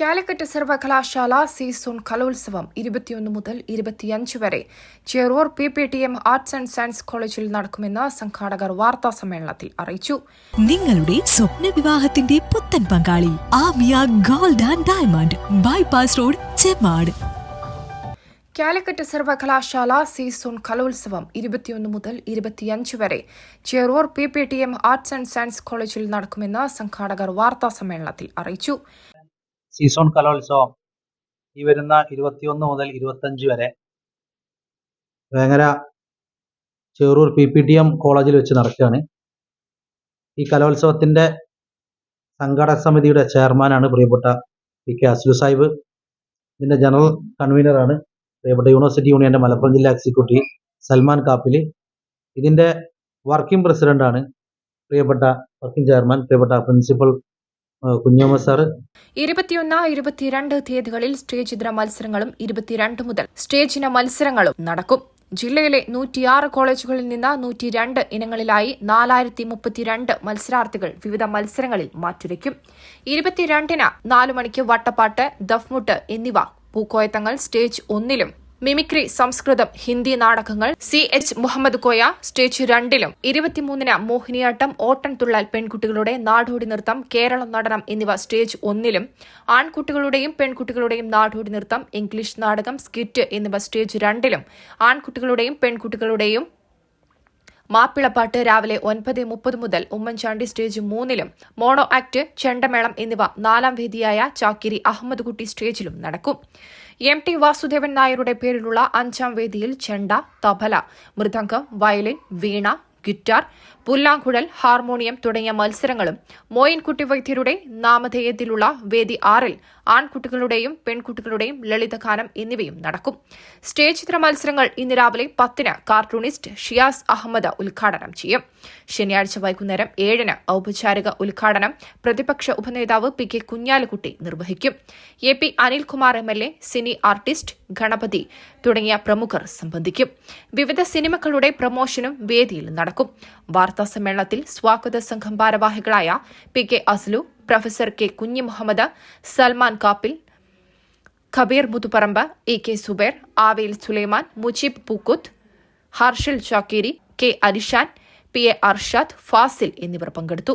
കാലിക്കറ്റ് സർവകലാശാല സീസൺ കലോത്സവം ഇരുപത്തിയൊന്ന് മുതൽ ഇരുപത്തിയഞ്ച് വരെ. Cherur P P T M arts and science കോളേജിൽ നടക്കുമെന്ന് സംഘാടകർ വാർത്താ സമ്മേളനത്തിൽ അറിയിച്ചു. നിങ്ങളുടെ സ്വപ്ന വിവാഹത്തിന്റെ പുത്തൻ പങ്കാളി Amiya gold and diamond bypass road Chemmad Calicut സർവകലാശാല സീസൺ കലോത്സവം ഇരുപത്തിയൊന്ന് മുതൽ ഇരുപത്തിയഞ്ച് വരെ. Cherur P P T M arts and science കോളേജിൽ നടക്കുമെന്ന് സംഘാടകർ വാർത്താ സമ്മേളനത്തിൽ അറിയിച്ചു. സീസൺ കലോത്സവം ഈ വരുന്ന ഇരുപത്തിയൊന്ന് മുതൽ ഇരുപത്തഞ്ച് വരെ Vengara Cherur P P T M കോളേജിൽ വെച്ച് നടക്കുകയാണ്. ഈ കലോത്സവത്തിന്റെ സംഘാടക സമിതിയുടെ ചെയർമാനാണ് പ്രിയപ്പെട്ട പി കെ അസ്ലു സാഹിബ്. ഇതിന്റെ ജനറൽ കൺവീനറാണ് പ്രിയപ്പെട്ട യൂണിവേഴ്സിറ്റി യൂണിയന്റെ മലപ്പുറം ജില്ലാ എക്സിക്യൂട്ടീവ് സൽമാൻ കാപ്പിലി ഇതിന്റെ വർക്കിംഗ് പ്രസിഡന്റാണ് പ്രിയപ്പെട്ട വർക്കിംഗ് ചെയർമാൻ പ്രിയപ്പെട്ട പ്രിൻസിപ്പൽ കുഞ്ഞമ്മ ഇരുപത്തിയൊന്ന് തീയതികളിൽ സ്റ്റേജ് ഇതര മത്സരങ്ങളും ഇരുപത്തിരണ്ട് മുതൽ സ്റ്റേജിന മത്സരങ്ങളും നടക്കും. ജില്ലയിലെ നൂറ്റിയാറ് കോളേജുകളിൽ നിന്ന് നൂറ്റിരണ്ട് ഇനങ്ങളിലായി നാലായിരത്തി മുപ്പത്തിരണ്ട് മത്സരാർത്ഥികൾ വിവിധ മത്സരങ്ങളിൽ മാറ്റുരയ്ക്കും. ഇരുപത്തിരണ്ടിന് നാലു മണിക്ക് വട്ടപ്പാട്ട് ദഫ്മുട്ട് എന്നിവ പൂക്കോയത്തങ്ങൾ സ്റ്റേജ് ഒന്നിലും മിമിക്രി സംസ്കൃതം ഹിന്ദി നാടകങ്ങൾ C H Muhammad Koya stage രണ്ടിലും. ഇരുപത്തിമൂന്നിന് മോഹിനിയാട്ടം ഓട്ടൻ ഓട്ടൻതുള്ളൽ പെൺകുട്ടികളുടെ നാടോടി നൃത്തം കേരള നടനം എന്നിവ സ്റ്റേജ് ഒന്നിലും. ആൺകുട്ടികളുടെയും പെൺകുട്ടികളുടെയും നാടോടി നൃത്തം ഇംഗ്ലീഷ് നാടകം സ്കിറ്റ് എന്നിവ സ്റ്റേജ് രണ്ടിലും. ആൺകുട്ടികളുടെയും പെൺകുട്ടികളുടെയും മാപ്പിളപ്പാട്ട് രാവിലെ ഒൻപത് മുപ്പത് മുതൽ ഉമ്മൻചാണ്ടി സ്റ്റേജ് മൂന്നിലും മോണോ ആക്ട് ചെണ്ടമേളം എന്നിവ നാലാം വേദിയായ ചാക്കിരി അഹമ്മദ് കുട്ടി സ്റ്റേജിലും നടക്കും. എം ടി വാസുദേവൻ നായരുടെ പേരിലുള്ള അഞ്ചാം വേദിയിൽ ചെണ്ട തബല മൃദംഗം വയലിൻ വീണ ഗിറ്റാർ പുല്ലാങ്കുഴൽ ഹാർമോണിയം തുടങ്ങിയ മത്സരങ്ങളും മോയിൻകുട്ടി വൈദ്യരുടെ നാമധേയത്തിലുള്ള വേദി ആറിൽ ആൺകുട്ടികളുടെയും പെൺകുട്ടികളുടെയും ലളിതഗാനം എന്നിവയും നടക്കും. സ്റ്റേജ് ചിത്ര മത്സരങ്ങൾ ഇന്ന് രാവിലെ പത്തിന് കാർട്ടൂണിസ്റ്റ് ഷിയാസ് അഹമ്മദ് ഉദ്ഘാടനം ചെയ്യും. ശനിയാഴ്ച വൈകുന്നേരം ഏഴിന് ഔപചാരിക ഉദ്ഘാടനം പ്രതിപക്ഷ ഉപനേതാവ് പി കെ കുഞ്ഞാലിക്കുട്ടി നിർവഹിക്കും. A P Anilkumar M L A cine artist Ganapathi തുടങ്ങിയ പ്രമുഖർ സംബന്ധിക്കും. വിവിധ സിനിമകളുടെ പ്രമോഷനും വേദിയിൽ നടക്കും. വാർത്താ സമ്മേളനത്തിൽ സ്വാഗത സംഘം ഭാരവാഹികളായ P K Aslu professor K Kunhi Muhammad Salman Kappil Khabeer Muthuparamb E K Zubair Avel Sulaiman Mujeeb Pookkuth Harshil Chakkeri K Arishan P A Arshad Fasil എന്നിവർ പങ്കെടുത്തു.